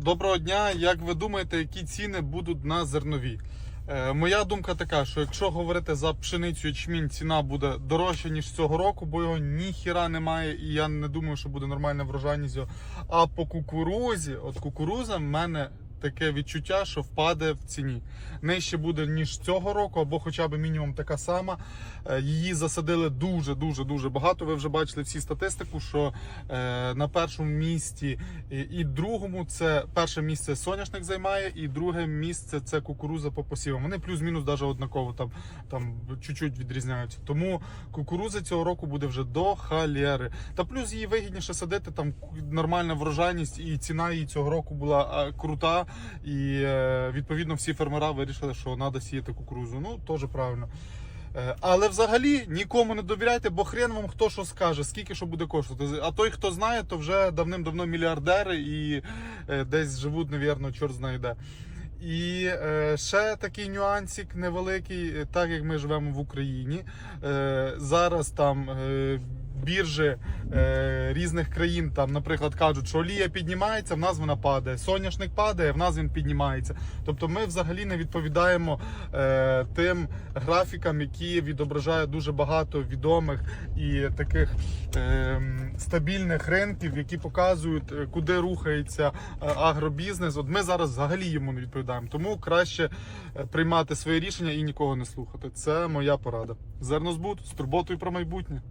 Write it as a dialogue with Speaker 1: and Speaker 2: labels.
Speaker 1: Доброго дня. Як ви думаєте, які ціни будуть на зернові? Е, моя думка така, що якщо говорити за пшеницю ячмінь, ціна буде дорожча, ніж цього року, бо його ніхіра немає, і я не думаю, що буде нормальна врожайність. А по кукурузі, от кукуруза в мене таке відчуття, що впаде в ціні. Нижче буде, ніж цього року, або хоча б мінімум така сама. Е, Її засадили дуже, дуже, багато. Ви вже бачили всі статистику, що е, на першому місці і, і другому це перше місце соняшник займає, і друге місце це кукуруза по посівам. Вони плюс-мінус навіть однаково там, там чуть-чуть відрізняються. Тому кукуруза цього року буде вже до халєри. Та плюс її вигідніше садити, там нормальна врожайність, і ціна її цього року була е, крута. І е, відповідно всі фермера вирішили, що треба сіяти кукурузу. Ну теж правильно. Е, Але взагалі нікому не довіряйте, бо хрен вам хто що скаже, скільки що буде коштувати. А той, хто знає, то вже давним-давно мільярдери і е, десь живуть, навірно, чорт знає де. І ще такий нюансик невеликий, так як ми живемо в Україні. Зараз там біржі е, різних країн, там, наприклад, кажуть, що олія піднімається, в нас вона падає. Соняшник падає, в нас він піднімається. Тобто ми взагалі не відповідаємо е, тим графікам, які відображають дуже багато відомих і таких е, стабільних ринків, які показують, е, куди рухається е, агробізнес. От ми зараз взагалі йому не відповідаємо. Тому краще е, приймати своє рішення і нікого не слухати. Це моя порада. Зернозбут з турботою про майбутнє.